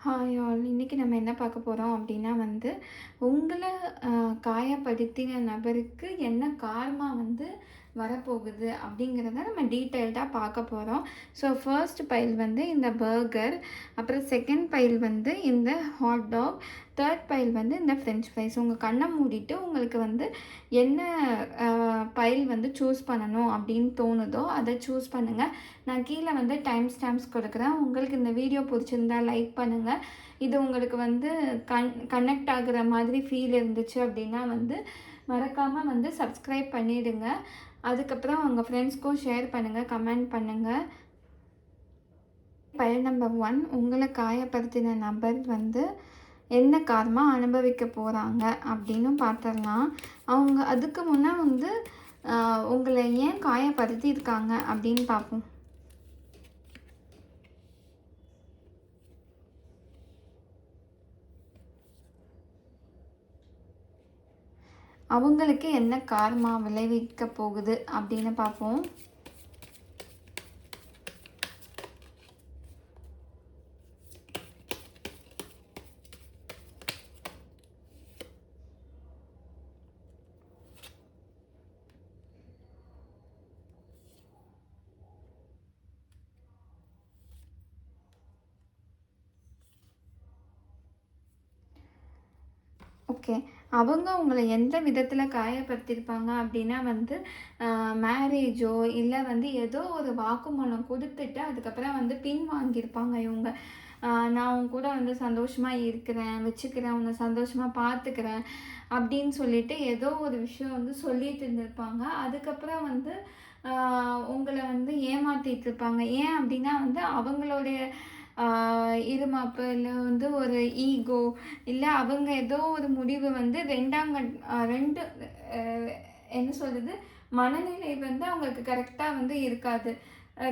Hi all இன்றைக்கி நம்ம என்ன பார்க்க போகிறோம் அப்படின்னா வந்து உங்களை காயப்படுத்தின நபருக்கு என்ன கார்மா வந்து வரப்போகுது அப்படிங்கிறத நம்ம டீட்டெயில்டாக பார்க்க போகிறோம் ஸோ ஃபர்ஸ்ட் பைல் வந்து இந்த பர்கர் அப்புறம் செகண்ட் பைல் வந்து இந்த ஹாட் டாக் தேர்ட் பைல் வந்து இந்த ஃப்ரெஞ்ச் ஃப்ரைஸ் உங்கள் கண்ணை மூடிட்டு உங்களுக்கு வந்து என்ன பைல் வந்து சூஸ் பண்ணணும் அப்படின்னு தோணுதோ அதை சூஸ் பண்ணுங்கள் நான் கீழே வந்து டைம் ஸ்டாம்ப்ஸ் கொடுக்குறேன். உங்களுக்கு இந்த வீடியோ பிடிச்சிருந்தா லைக் பண்ணுங்கள் இது உங்களுக்கு வந்து கன் கனெக்ட் ஆகுற மாதிரி ஃபீல் இருந்துச்சு அப்படின்னா வந்து மறக்காமல் வந்து சப்ஸ்கிரைப் பண்ணிவிடுங்க அதுக்கப்புறம் உங்கள் ஃப்ரெண்ட்ஸ்க்கும் ஷேர் பண்ணுங்கள் கமெண்ட் பண்ணுங்கள் பயல் நம்பர் ஒன் உங்களை காயப்படுத்தின நபர் வந்து என்ன காரமாக அனுபவிக்க போகிறாங்க அப்படின்னு பார்த்துடலாம். அவங்க அதுக்கு முன்னே வந்து உங்களை ஏன் காயப்படுத்தி இருக்காங்க அப்படின்னு பார்ப்போம். அவங்களுக்கு என்ன காரணமா விளைவிக்க போகுது அப்படின்னு பார்ப்போம் ஓகே அவங்க உங்களை எந்த விதத்தில் காயப்படுத்தியிருப்பாங்க அப்படின்னா வந்து மேரேஜோ இல்லை வந்து ஏதோ ஒரு வாக்குமூலம் கொடுத்துட்டு அதுக்கப்புறம் வந்து பின் வாங்கியிருப்பாங்க இவங்க. நான் உன் கூட வந்து சந்தோஷமாக இருக்கிறேன் வச்சுக்கிறேன் உன்னை சந்தோஷமாக பார்த்துக்கிறேன் அப்படின்னு சொல்லிட்டு ஏதோ ஒரு விஷயம் வந்து சொல்லிட்டு இருந்திருப்பாங்க. அதுக்கப்புறம் வந்து உங்களை வந்து ஏமாற்றிட்டு இருப்பாங்க. ஏன் அப்படின்னா வந்து அவங்களுடைய இருமாப்பில் வந்து ஒரு ஈகோ இல்லை அவங்க ஏதோ ஒரு முடிவு வந்து ரெண்டாம் ரெண்டு என்ன சொல்கிறது மனநிலை வந்து அவங்களுக்கு கரெக்டாக வந்து இருக்காது.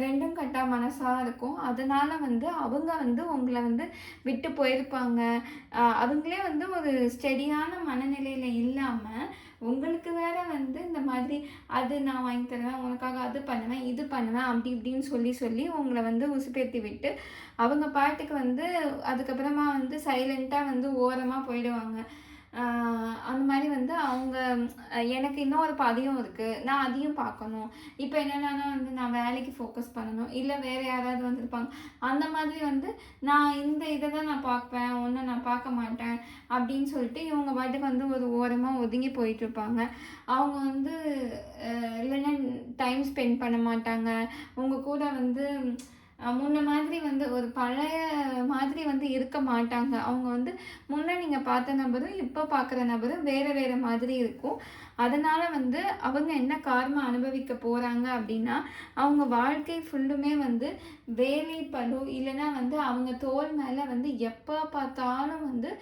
ரெண்டும் கட்டா மனசாக இருக்கும். அதனால் வந்து அவங்க வந்து உங்களை வந்து விட்டு போயிருப்பாங்க. அவங்களே வந்து ஒரு ஸ்டெடியான மனநிலையில் இல்லாமல் உங்களுக்கு வேற வந்து இந்த மாதிரி அது நான் வாங்கி தருவேன் உனக்காக அது பண்ணுவேன் இது பண்ணுவேன் அப்படி இப்படின்னு சொல்லி சொல்லி உங்களை வந்து உசுப்பேற்றி விட்டு அவங்க பாட்டுக்கு வந்து அதுக்கப்புறமா வந்து சைலண்ட்டாக வந்து ஓரமாக போயிடுவாங்க. அந்த மாதிரி வந்து அவங்க எனக்கு எனக்கு இன்னொரு பதியம் இருக்குது நான் அதையும் பார்க்கணும். இப்போ என்னென்னா வந்து நான் வேலைக்கு ஃபோக்கஸ் பண்ணணும். இல்லை வேறு யாராவது வந்திருப்பாங்க. அந்த மாதிரி வந்து நான் இந்த இதை தான் நான் பார்ப்பேன். ஒன்றை நான் பார்க்க மாட்டேன் அப்படின்னு சொல்லிட்டு இவங்க பாட்டுக்கு வந்து ஒரு ஓரமாக ஒதுங்கி போயிட்டுருப்பாங்க அவங்க வந்து இல்லைன்னா டைம் ஸ்பெண்ட் பண்ண மாட்டாங்க. உங்கள் கூட வந்து முன்ன மாதிரி வந்து ஒரு பழைய மாதிரி வந்து இருக்க மாட்டாங்க. அவங்க வந்து முன்ன நீங்கள் பார்த்த நபரும் இப்போ பார்க்குற நபரும் வேறு வேறு மாதிரி இருக்கும். அதனால் வந்து அவங்க என்ன காரணம் அனுபவிக்க போகிறாங்க அப்படின்னா அவங்க வாழ்க்கை ஃபுல்லுமே வந்து வேலை பளு இல்லைன்னா வந்து அவங்க தோல் மேலே வந்து எப்போ பார்த்தாலும் வந்து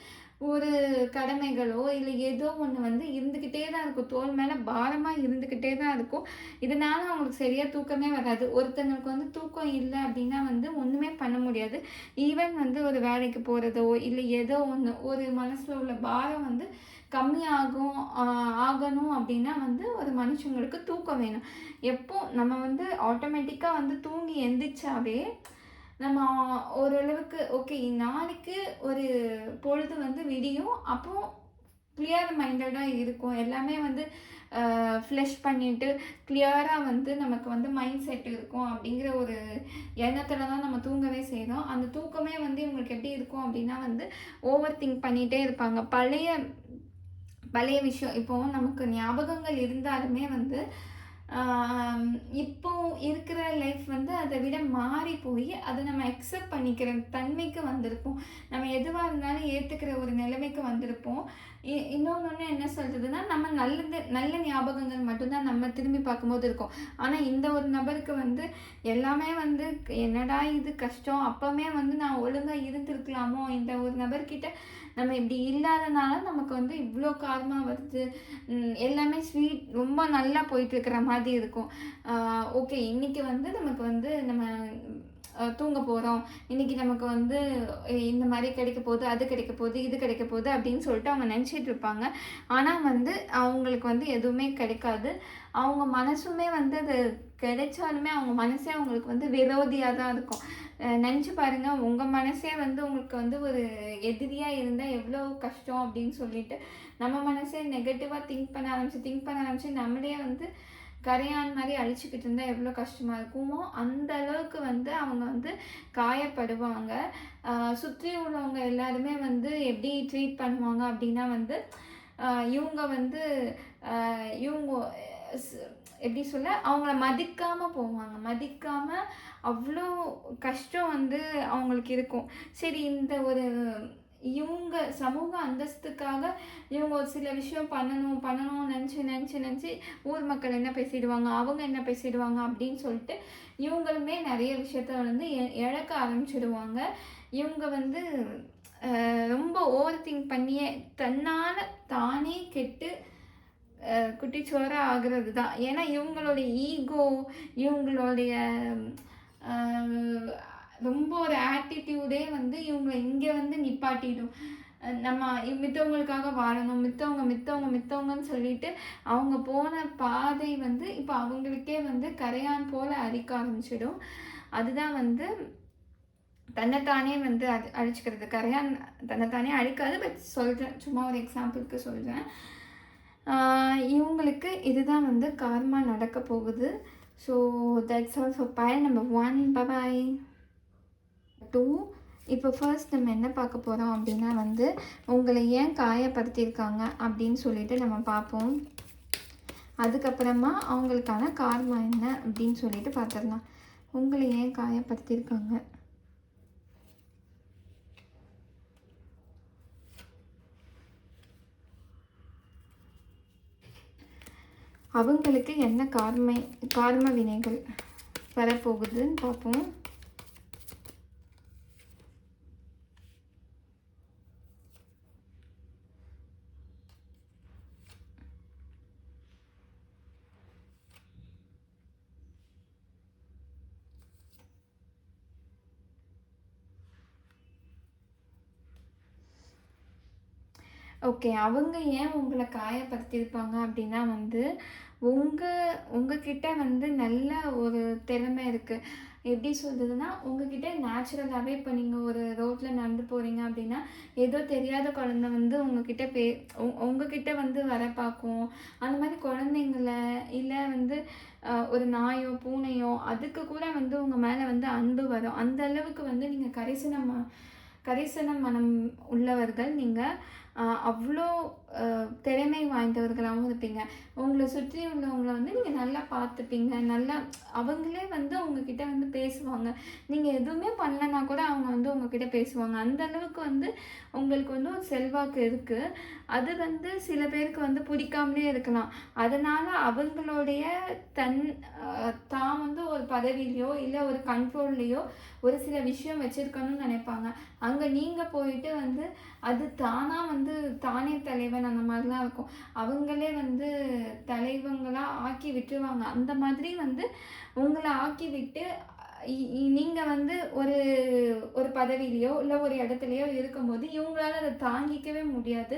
ஒரு கடமைகளோ இல்லை ஏதோ ஒன்று வந்து இருந்துக்கிட்டே தான் இருக்கும். தோல் மேலே பாரமாக இருந்துக்கிட்டே தான் இருக்கும். இதனால அவங்களுக்கு சரியாக தூக்கமே வராது. ஒருத்தங்களுக்கு வந்து தூக்கம் இல்லை அப்படின்னா வந்து ஒன்றுமே பண்ண முடியாது. ஈவன் வந்து ஒரு வேலைக்கு போகிறதோ இல்லை ஏதோ ஒன்று ஒரு மனசில் உள்ள பாரம் வந்து கம்மியாகும் ஆகணும் அப்படின்னா வந்து ஒரு மனுஷங்களுக்கு தூக்கம் வேணும். எப்போ நம்ம வந்து ஆட்டோமேட்டிக்காக வந்து தூங்கி எந்திரிச்சாவே நம்ம ஓரளவுக்கு ஓகே நாளைக்கு ஒரு பொழுது வந்து விடியும். அப்போ கிளியர் மைண்டடாக இருக்கும். எல்லாமே வந்து ஃப்ளஷ் பண்ணிட்டு கிளியராக வந்து நமக்கு வந்து மைண்ட் செட் இருக்கும் அப்படிங்கிற ஒரு எண்ணத்தில் தான் நம்ம தூங்கவே செய்கிறோம் அந்த தூக்கமே வந்து இவங்களுக்கு எப்படி இருக்கும் அப்படின்னா வந்து ஓவர் திங்க் பண்ணிகிட்டே இருப்பாங்க. பழைய பழைய விஷயம் இப்போ நமக்கு ஞாபகங்கள் இருந்தாலுமே வந்து இப்போ இருக்கிற லைஃப் வந்து அதை விட மாறி போய் அதை நம்ம அக்செப்ட் பண்ணிக்கிற தன்மைக்கு வந்திருப்போம். நம்ம எதுவாக இருந்தாலும் ஏற்றுக்கிற ஒரு நிலைமைக்கு வந்திருப்போம். இ- ஒன்று என்ன சொல்கிறதுனா நம்ம நல்லது நல்ல ஞாபகங்கள் மட்டும்தான் நம்ம திரும்பி பார்க்கும்போது இருக்கும். ஆனால் இந்த ஒரு நபருக்கு வந்து எல்லாமே வந்து என்னடா இது கஷ்டம் அப்போமே வந்து நான் ஒழுங்காக இருந்திருக்கலாமோ? இந்த ஒரு நபர்கிட்ட நம்ம இப்படி இல்லாதனால நமக்கு வந்து இவ்வளோ காரமாக வருது. எல்லாமே ஸ்வீட் ரொம்ப நல்லா போயிட்டு இருக்கிற மாதிரி இருக்கும். ஓகே இன்றைக்கி வந்து நமக்கு வந்து நம்ம தூங்க போகிறோம் இன்னைக்கு நமக்கு வந்து இந்த மாதிரி கிடைக்க போகுது அது கிடைக்க போகுது இது கிடைக்க போகுது அப்படின்னு சொல்லிட்டு அவங்க நினச்சிட்டு இருப்பாங்க. ஆனால் வந்து அவங்களுக்கு வந்து எதுவுமே கிடைக்காது. அவங்க மனசுமே வந்து அது கிடைச்சாலுமே அவங்க மனசே அவங்களுக்கு வந்து விரோதியாக தான் இருக்கும். நினச்சி பாருங்கள் உங்கள் மனசே வந்து உங்களுக்கு வந்து ஒரு எதிரியாக இருந்தால் எவ்வளோ கஷ்டம் அப்படின்னு சொல்லிட்டு நம்ம மனசே நெகட்டிவாக திங்க் பண்ண ஆரம்பிச்சு திங்க் பண்ண ஆரம்பிச்சு நம்மளே வந்து கரையான் மாதிரி அழிச்சிக்கிட்டு இருந்தால் எவ்வளோ கஷ்டமாக இருக்குமோ அந்த அளவுக்கு வந்து அவங்க வந்து காயப்படுவாங்க. சுற்றி உள்ளவங்க எல்லாருமே வந்து எப்படி ட்ரீட் பண்ணுவாங்க அப்படின்னா வந்து இவங்க வந்து இவங்க எப்படி சொல்ல அவங்கள மதிக்காமல் போவாங்க. மதிக்காமல் அவ்வளோ கஷ்டம் வந்து அவங்களுக்கு இருக்கும். சரி இந்த ஒரு இவங்க சமூக அந்தஸ்துக்காக இவங்க ஒரு சில விஷயம் பண்ணணும் பண்ணணும் நினச்சி நினச்சி நினச்சி ஊர் மக்கள் என்ன பேசிடுவாங்க அவங்க என்ன பேசிடுவாங்க அப்படின்னு சொல்லிட்டு இவங்களுமே நிறைய விஷயத்த வந்து இழக்க ஆரம்பிச்சிடுவாங்க. இவங்க வந்து ரொம்ப ஓவர் திங்க் பண்ணியே தன்னால் தானே கெட்டு அஹ், ஆகிறது தான் ஏன்னா இவங்களுடைய ஈகோ இவங்களுடைய ரொம்ப ஒரு ஆட்டிடியூடே வந்து இவங்களை இங்கே வந்து நிப்பாட்டிடும். நம்ம மித்தவங்களுக்காக வாழணும் மித்தவங்க மித்தவங்க மித்தவங்கன்னு சொல்லிட்டு அவங்க போன பாதை வந்து இப்போ அவங்களுக்கே வந்து கரையான் போல் அரிக்க ஆரம்பிச்சிடும். அதுதான் வந்து தன்னைத்தானே வந்து அது அழிச்சிக்கிறது. கரையான் தன்னைத்தானே அழிக்காது பட் சொல்கிறேன் சும்மா ஒரு எக்ஸாம்பிளுக்கு சொல்கிறேன் இவங்களுக்கு இதுதான் வந்து கார்மா நடக்க போகுது. ஸோ தட்ஸ் ஆல்சோ பயல் நம்பர் ஒன் பபாய் டூ இப்போ ஃபர்ஸ்ட் நம்ம என்ன பார்க்க போகிறோம் அப்படின்னா வந்து உங்களை ஏன் காயப்படுத்தியிருக்காங்க அப்படின்னு சொல்லிட்டு நம்ம பார்ப்போம். அதுக்கப்புறமா அவங்களுக்கான காரணம் என்ன அப்படின்னு சொல்லிட்டு பார்த்துடலாம். உங்களை ஏன் காயப்படுத்தியிருக்காங்க? அவங்களுக்கு என்ன கார்மை கார்ம வினைகள் வரப்போகுதுன்னு பார்ப்போம். ஓகே. அவங்க ஏன் உங்களை காயப்படுத்தியிருப்பாங்க அப்படின்னா வந்து உங்கள் உங்ககிட்ட வந்து நல்ல ஒரு திறமை இருக்குது எப்படி சொல்கிறதுனா உங்ககிட்ட நேச்சுரலாகவே இப்போ நீங்கள் ஒரு ரோட்டில் நடந்து போகிறீங்க அப்படின்னா ஏதோ தெரியாத குழந்தை வந்து உங்ககிட்ட பே உ- உங்ககிட்ட வந்து வர பார்க்கும். அந்த மாதிரி குழந்தைங்கள இல்லை வந்து ஒரு நாயோ பூனையோ அதுக்கு கூட வந்து உங்கள் மேலே வந்து அன்பு வரும். அந்த அளவுக்கு வந்து நீங்கள் கரிசனம் கரிசன மனம் உள்ளவர்கள் நீங்கள் அவ்வளோ திறமை வாய்ந்தவர்களாகவும் இருப்பீங்க. உங்களை சுற்றி உள்ளவங்களை வந்து நீங்கள் நல்லா பார்த்துப்பீங்க. நல்லா அவங்களே வந்து உங்ககிட்ட வந்து பேசுவாங்க. நீங்கள் எதுவுமே பண்ணலனா கூட அவங்க வந்து உங்ககிட்ட பேசுவாங்க. அந்த அளவுக்கு வந்து உங்களுக்கு வந்து ஒரு செல்வாக்கு இருக்குது அது வந்து சில பேருக்கு வந்து பிடிக்காமலே இருக்கலாம். அதனால் அவங்களுடைய தன் தான் வந்து ஒரு பதவியிலையோ இல்லை ஒரு கண்ட்ரோல்லையோ ஒரு சில விஷயம் வச்சுருக்கணும்னு நினைப்பாங்க. அங்கே நீங்கள் போயிட்டு வந்து அது தானாக வந்து வந்து தானே தலைவன் அந்த மாதிரிலாம் இருக்கும். அவங்களே வந்து தலைவங்களாக ஆக்கி விட்டுருவாங்க. அந்த மாதிரி வந்து உங்களை ஆக்கி விட்டு நீங்கள் வந்து ஒரு ஒரு பதவியிலையோ இல்லை ஒரு இடத்துலையோ இருக்கும்போது இவங்களால அதை தாங்கிக்கவே முடியாது.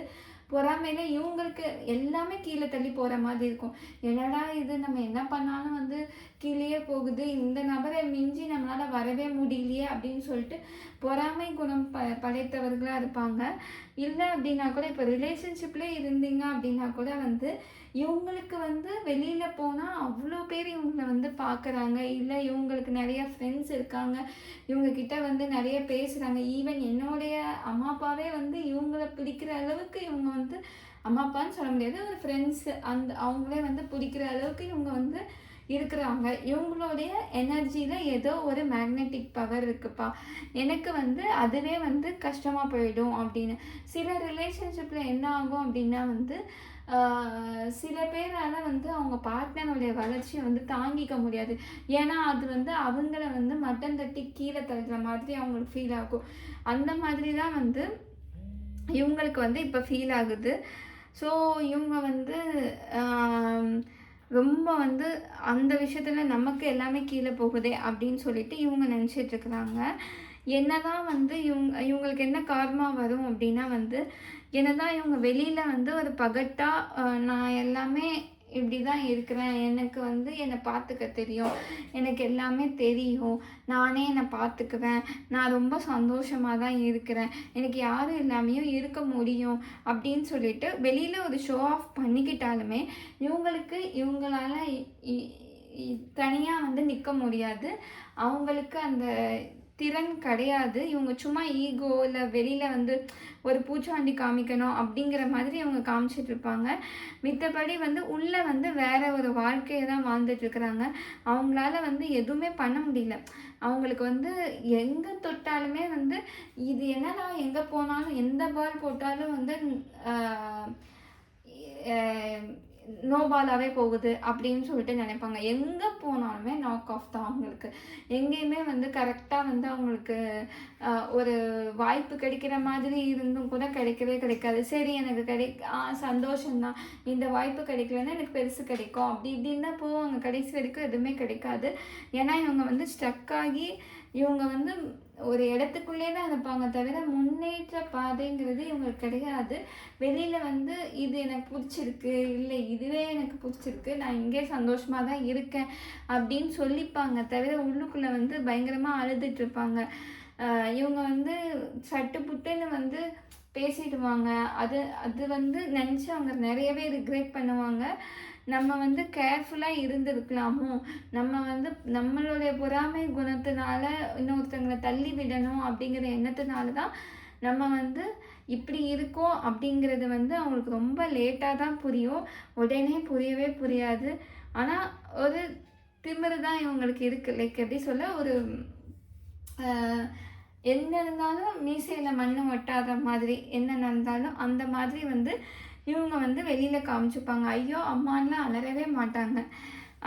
பொறாமையில் இவங்களுக்கு எல்லாமே கீழே தள்ளி போகிற மாதிரி இருக்கும். என்னடா இது? நம்ம என்ன பண்ணாலும் வந்து கீழேயே போகுது. இந்த நபரை மிஞ்சி நம்மளால் வரவே முடியலையே அப்படின்னு சொல்லிட்டு பொறாமை குணம் ப படைத்தவர்களாக இருப்பாங்க. இல்லை அப்படின்னா கூட இப்போ ரிலேஷன்ஷிப்லேயே இருந்தீங்க அப்படின்னா கூட வந்து இவங்களுக்கு வந்து வெளியில் போனால் அவ்வளோ பேர் இவங்களை வந்து பார்க்குறாங்க இல்லை இவங்களுக்கு நிறைய ஃப்ரெண்ட்ஸ் இருக்காங்க. இவங்கக்கிட்ட வந்து நிறைய பேசுகிறாங்க ஈவன் என்னுடைய அம்மா அப்பாவே வந்து இவங்கள பிடிக்கிற அளவுக்கு இவங்க வந்து அம்மா அப்பான்னு சொல்ல முடியாது. ஒரு ஃப்ரெண்ட்ஸ் அந்த அவங்களே வந்து பிடிக்கிற அளவுக்கு இவங்க வந்து இருக்கிறாங்க. இவங்களுடைய எனர்ஜியில் ஏதோ ஒரு மேக்னெட்டிக் பவர் இருக்குப்பா. எனக்கு வந்து அதுவே வந்து கஷ்டமாக போயிடும் அப்படின்னு. சில ரிலேஷன்ஷிப்பில் என்ன ஆகும் அப்படின்னா வந்து சில பேரால் வந்து அவங்க பார்ட்னருடைய வளர்ச்சியை வந்து தாங்கிக்க முடியாது. ஏன்னா அது வந்து அவங்கள வந்து மட்டன் தட்டி கீழே தள்ளுற மாதிரி அவங்களுக்கு ஃபீல் ஆகும். அந்த மாதிரி தான் வந்து இவங்களுக்கு வந்து இப்போ ஃபீல் ஆகுது. ஸோ இவங்க வந்து ரொம்ப வந்து அந்த விஷயத்தில் நமக்கு எல்லாமே கீழே போகுதே அப்படின்னு சொல்லிட்டு இவங்க நினச்சிட்ருக்குறாங்க என்ன தான் வந்து இவங்க இவங்களுக்கு என்ன கார்மா வரும் அப்படின்னா வந்து என்ன தான் இவங்க வெளியில் வந்து ஒரு பகட்டாக நான் எல்லாமே இப்படி தான் இருக்கிறேன். எனக்கு வந்து என்னை பார்த்துக்க தெரியும். எனக்கு எல்லாமே தெரியும். நானே என்னை பார்த்துக்குவேன். நான் ரொம்ப சந்தோஷமாக தான் இருக்கிறேன். எனக்கு யாரும் இல்லாமையும் இருக்க முடியும் அப்படின்னு சொல்லிட்டு வெளியில் ஒரு ஷோ ஆஃப் பண்ணிக்கிட்டாலுமே இவங்களுக்கு இவங்களால தனியாக வந்து நிற்க முடியாது. அவங்களுக்கு அந்த திறன் கிடையாது. இவங்க சும்மா ஈகோ இல்லை வெளியில் வந்து ஒரு பூச்சாண்டி காமிக்கணும் அப்படிங்கிற மாதிரி அவங்க காமிச்சிட்டு இருப்பாங்க. மித்தபடி வந்து உள்ளே வந்து வேற ஒரு வாழ்க்கையை தான் வாழ்ந்துட்டுருக்குறாங்க அவங்களால வந்து எதுவுமே பண்ண முடியல. அவங்களுக்கு வந்து எங்கே தொட்டாலுமே வந்து இது என்னடா எங்கே போனாலும் எந்த பால் போட்டாலும் வந்து நோபாலாகவே போகுது அப்படின்னு சொல்லிட்டு நினைப்பாங்க. எங்கே போனாலுமே நாக் ஆஃப் தான் அவங்களுக்கு. எங்கேயுமே வந்து கரெக்டாக வந்து அவங்களுக்கு ஒரு வாய்ப்பு கிடைக்கிற மாதிரி இருந்தும் கூட கிடைக்கவே கிடைக்காது. சரி எனக்கு கிடை சந்தோஷம்தான். இந்த வாய்ப்பு கிடைக்கலன்னா எனக்கு பெருசு கிடைக்கும். அப்படி இப்படின்னு தான் போவாங்க. கடைசி வரைக்கும் எதுவுமே கிடைக்காது. ஏன்னா இவங்க வந்து ஸ்டக் ஆகி இவங்க வந்து ஒரு இடத்துக்குள்ளே தான் இருப்பாங்க தவிர முன்னேற்ற பாதைங்கிறது இவங்களுக்கு கிடையாது. வெளியில் வந்து இது எனக்கு பிடிச்சிருக்கு இல்லை இதுவே எனக்கு பிடிச்சிருக்கு நான் இங்கே சந்தோஷமாக தான் இருக்கேன் அப்படின்னு சொல்லிப்பாங்க தவிர உள்ளுக்குள்ளே வந்து பயங்கரமாக அழுதுட்ருப்பாங்க இவங்க வந்து சட்டு புட்டுன்னு வந்து பேசிடுவாங்க. அது அது வந்து நினச்சி அவங்க நிறையவே ரிக்ரெட் பண்ணுவாங்க. நம்ம வந்து கேர்ஃபுல்லாக இருந்திருக்கலாமோ? நம்ம வந்து நம்மளுடைய பொறாமை குணத்தினால இன்னொருத்தங்களை தள்ளி விடணும் அப்படிங்கிற எண்ணத்தினால தான் நம்ம வந்து இப்படி இருக்கோம் அப்படிங்கிறது வந்து அவங்களுக்கு ரொம்ப லேட்டாக தான் புரியும். உடனே புரியவே புரியாது. ஆனால் ஒரு திமிரு தான் இவங்களுக்கு இருக்குது லைக் எப்படி சொல்ல? ஒரு என்ன இருந்தாலும் மீசையில் மண்ணு ஒட்டாத மாதிரி என்ன நடந்தாலும் அந்த மாதிரி வந்து இவங்க வந்து வெளியில் காமிச்சுப்பாங்க. ஐயோ அம்மான்லாம் அலறவே மாட்டாங்க.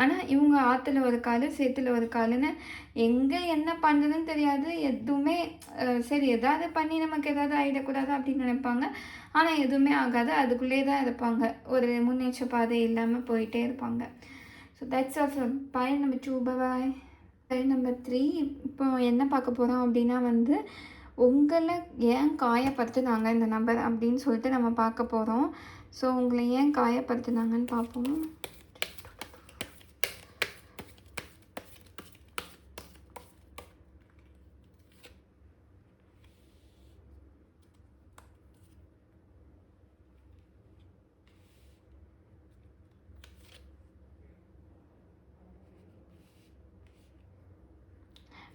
ஆனால் இவங்க ஆற்றுல ஒரு கால் சேத்துல ஒரு காலுன்னு எங்கே என்ன பண்ணுறதுன்னு தெரியாது. எதுவுமே சரி எதாவது பண்ணி நமக்கு எதாவது ஆகிடக்கூடாது அப்படின்னு நினைப்பாங்க. ஆனால் எதுவுமே ஆகாது. அதுக்குள்ளே தான் இருப்பாங்க. ஒரு முன்னேற்ற பாதை இல்லாமல் போயிட்டே இருப்பாங்க. So that's all from boy number two boy boy number three இப்போ என்ன பார்க்க போகிறோம் அப்படின்னா வந்து உங்களை ஏன் காயப்படுத்துனாங்க இந்த நபர் அப்படின்னு சொல்லிட்டு நம்ம பார்க்க போகிறோம் ஸோ உங்களை ஏன் காயப்படுத்துனாங்கன்னு பார்ப்போம்.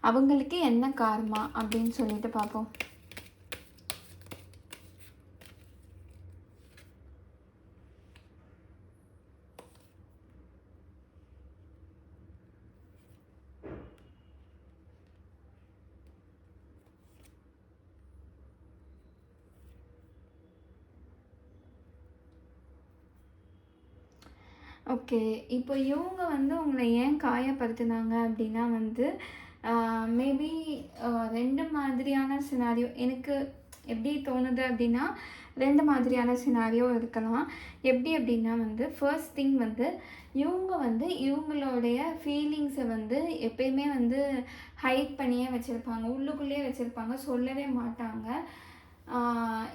அவங்களுக்கு என்ன காரணமா அப்படின்னு சொல்லிட்டு பார்ப்போம். ஓகே இப்போ இவங்க வந்து உங்களை ஏன் காயப்படுத்தினாங்க அப்படின்னா வந்து மேபி ரெண்டு மாதிரியான சினாரியோ எனக்கு எப்படி தோணுது அப்படின்னா ரெண்டு மாதிரியான சினாரியோ இருக்கலாம். எப்படி அப்படின்னா வந்து ஃபர்ஸ்ட் திங் வந்து இவங்க வந்து இவங்களுடைய ஃபீலிங்ஸை வந்து எப்பயுமே வந்து ஹைட் பண்ணியே வச்சுருப்பாங்க. உள்ளுக்குள்ளேயே வச்சுருப்பாங்க. சொல்லவே மாட்டாங்க.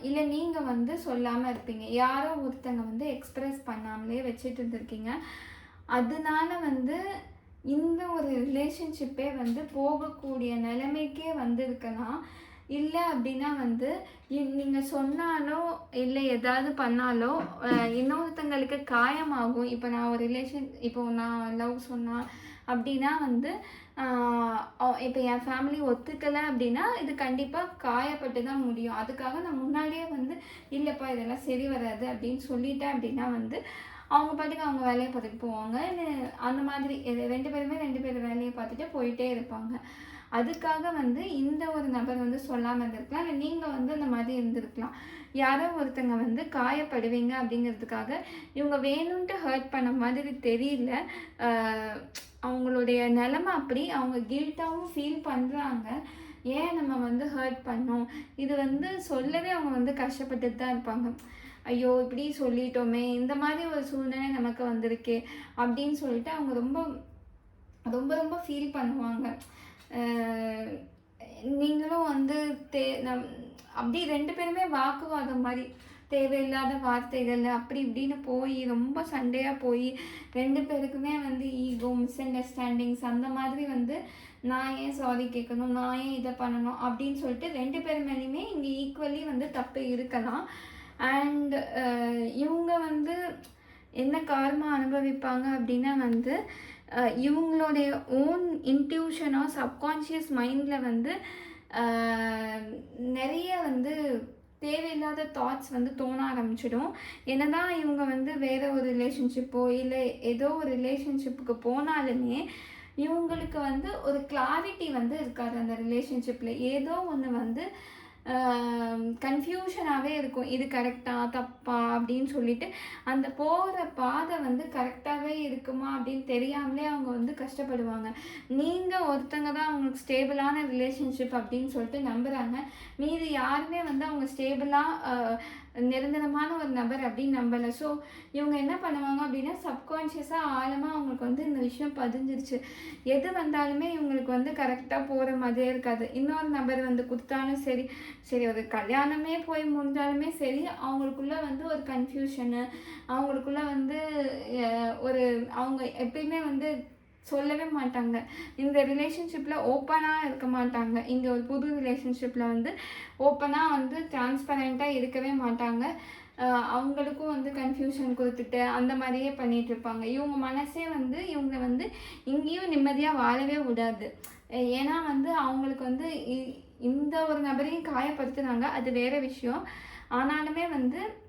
இல்லை நீங்கள் வந்து சொல்லாமல் இருப்பீங்க. யாரோ ஒருத்தங்க வந்து எக்ஸ்ப்ரெஸ் பண்ணாமலே வச்சுட்டு இருந்திருக்கீங்க. அதனால வந்து இந்த ஒரு ரிலேஷன்ஷிப்பே வந்து போகக்கூடிய நிலைமைக்கே வந்திருக்கலாம். இல்லை அப்படின்னா வந்து நீங்கள் சொன்னாலோ இல்லை ஏதாவது பண்ணாலோ இன்னொருத்தங்களுக்கு காயமாகும். இப்போ நான் ஒரு ரிலேஷன் இப்போ நான் லவ் சொன்னால் அப்படின்னா வந்து இப்போ என் ஃபேமிலி ஒத்துக்கலை அப்படின்னா இது கண்டிப்பாக காயப்பட்டு தான் முடியும். அதுக்காக நான் முன்னாடியே வந்து இல்லைப்பா இதெல்லாம் சரி வராது அப்படின்னு சொல்லிட்டேன் அப்படின்னா வந்து அவங்க பாட்டுக்கு அவங்க வேலையை பார்த்துட்டு போவாங்க. அந்த மாதிரி ரெண்டு பேருமே ரெண்டு பேர் வேலையை பார்த்துட்டு போயிட்டே இருப்பாங்க. அதுக்காக வந்து இந்த ஒரு நபர் வந்து சொல்லாமல் இருந்திருக்கலாம். இல்லை நீங்கள் வந்து அந்த மாதிரி இருந்திருக்கலாம். யாரோ ஒருத்தங்க வந்து காயப்படுவீங்க அப்படிங்கிறதுக்காக இவங்க வேணும்ன்ட்டு ஹர்ட் பண்ண மாதிரி தெரியல. அவங்களுடைய நிலமை அப்படி. அவங்க கில்ட்டாகவும் ஃபீல் பண்ணுறாங்க ஏன் நம்ம வந்து ஹர்ட் பண்ணோம்? இது வந்து சொல்லவே அவங்க வந்து கஷ்டப்பட்டுட்டு தான் இருப்பாங்க. ஐயோ இப்படி சொல்லிட்டோமே இந்த மாதிரி ஒரு சூழ்நிலை நமக்கு வந்திருக்கே அப்படின்னு சொல்லிட்டு அவங்க ரொம்ப ரொம்ப ரொம்ப ஃபீல் பண்ணுவாங்க. நீங்களும் வந்து தே நம் அப்படி ரெண்டு பேருமே வாக்குவாதம் மாதிரி தேவையில்லாத வார்த்தைகள் அப்படி இப்படின்னு போய் ரொம்ப சண்டையாக போய் ரெண்டு பேருக்குமே வந்து ஈகோ மிஸ் அண்டர்ஸ்டாண்டிங்ஸ் அந்த மாதிரி வந்து நான் ஏன் சாரி கேட்கணும் நான் ஏன் இதை பண்ணணும் அப்படின்னு சொல்லிட்டு ரெண்டு பேர் மேலேயுமே இங்கே ஈக்குவலி வந்து தப்பு இருக்கலாம். அண்ட் uh, இவங்க வந்து என்ன காரணமாக அனுபவிப்பாங்க அப்படின்னா வந்து uh, இவங்களுடைய ஓன் இன்ட்யூஷனோ சப்கான்ஷியஸ் மைண்டில் வந்து uh, நிறைய வந்து தேவையில்லாத தாட்ஸ் வந்து தோண ஆரம்பிச்சிடும். என்னதான் இவங்க வந்து வேறு ஒரு ரிலேஷன்ஷிப்போ இல்லை ஏதோ ஒரு ரிலேஷன்ஷிப்புக்கு போனாலுமே இவங்களுக்கு வந்து ஒரு கிளாரிட்டி வந்து இருக்காது அந்த ரிலேஷன்ஷிப்பில் ஏதோ ஒன்று வந்து கன்ஃபியூஷனாகவே இருக்கும். இது கரெக்டாக தப்பா அப்படின்னு சொல்லிட்டு அந்த போகிற பாதை வந்து கரெக்டாகவே இருக்குமா அப்படின்னு தெரியாமலே அவங்க வந்து கஷ்டப்படுவாங்க. நீங்கள் ஒருத்தங்க தான் அவங்களுக்கு ஸ்டேபிளான ரிலேஷன்ஷிப் அப்படின்னு சொல்லிட்டு நம்புகிறாங்க மீதி யாருமே வந்து அவங்க ஸ்டேபிளாக நிரந்தரமான ஒரு நபர் அப்படின்னு நம்பலை. ஸோ இவங்க என்ன பண்ணுவாங்க அப்படின்னா சப்கான்ஷியஸாக ஆழமாக அவங்களுக்கு வந்து இந்த விஷயம் பதிஞ்சிருச்சு. எது வந்தாலுமே இவங்களுக்கு வந்து கரெக்டாக போகிற மாதிரியே இருக்காது. இன்னொரு நபர் வந்து கொடுத்தாலும் சரி சரி ஒரு கல்யாணமே போய் முடிஞ்சாலுமே சரி அவங்களுக்குள்ளே வந்து ஒரு கன்ஃபியூஷனு அவங்களுக்குள்ள வந்து ஒரு அவங்க எப்பயுமே வந்து சொல்லவே மாட்டாங்க. இந்த ரிலேஷன்ஷிப்பில் ஓப்பனாக இருக்க மாட்டாங்க. இங்கே ஒரு புது ரிலேஷன்ஷிப்பில் வந்து ஓப்பனாக வந்து டிரான்ஸ்பரண்ட்டாக இருக்கவே மாட்டாங்க. அவங்களுக்கும் வந்து கன்ஃபியூஷன் கொடுத்துட்டு அந்த மாதிரியே பண்ணிகிட்ருப்பாங்க இருப்பாங்க. இவங்க மனசே வந்து இவங்க வந்து இங்கேயும் நிம்மதியாக வாழவே விடாது. ஏன்னா வந்து அவங்களுக்கு வந்து இ- இந்த ஒரு நபரையும் காயப்படுத்துனாங்க. அது வேறு விஷயம். ஆனாலுமே வந்து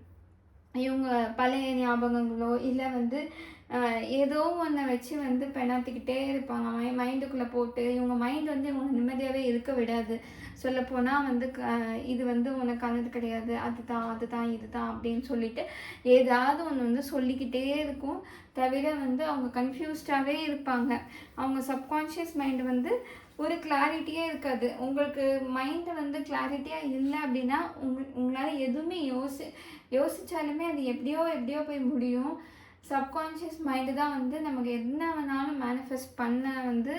இவங்க பழைய ஞாபகங்களோ இல்லை வந்து ஏதோ ஒன்றை வச்சு வந்து பெணாத்திக்கிட்டே இருப்பாங்க. மை மைண்டுக்குள்ளே போட்டு இவங்க மைண்ட் வந்து இவங்க நிம்மதியாகவே இருக்க விடாது. சொல்லப்போனால் வந்து க- இது வந்து உனக்கானது கிடையாது. அதுதான் அதுதான் இதுதான் அப்படின்னு சொல்லிட்டு ஏதாவது ஒன்று வந்து சொல்லிக்கிட்டே இருக்கும். தவிர வந்து அவங்க கன்ஃபியூஸ்டாகவே இருப்பாங்க. அவங்க சப்கான்ஷியஸ் மைண்டு வந்து ஒரு கிளாரிட்டியே இருக்காது. உங்களுக்கு மைண்டு வந்து கிளாரிட்டியாக இல்லை அப்படின்னா உங்க உங்களால் எதுவுமே யோசி யோசித்தாலுமே அது எப்படியோ எப்படியோ போய் முடியும். சப்கான்ஷியஸ் மைண்டு தான் வந்து நமக்கு என்ன வேணாலும் மேனிஃபெஸ்ட் பண்ண வந்து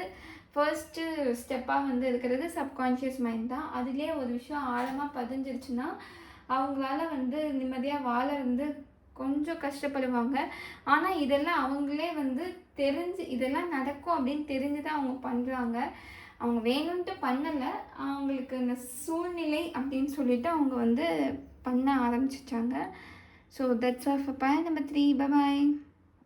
ஃபர்ஸ்ட்டு ஸ்டெப்பாக வந்து இருக்கிறது சப்கான்ஷியஸ் மைண்ட் தான். அதுலேயே ஒரு விஷயம் ஆழமாக பதிஞ்சிருச்சுன்னா அவங்களால வந்து நிம்மதியாக வாழ வந்து கொஞ்சம் கஷ்டப்படுவாங்க. ஆனால் இதெல்லாம் அவங்களே வந்து தெரிஞ்சு இதெல்லாம் நடக்கும் அப்படின்னு தெரிஞ்சு தான் அவங்க பண்ணுறாங்க அவங்க வேணும்ன்ட்டு பண்ணலை அவங்களுக்கு இந்த சூழ்நிலை அப்படின்னு சொல்லிட்டு அவங்க வந்து பண்ண ஆரம்பிச்சிட்டாங்க. So that's all for pile number 3. Bye-bye.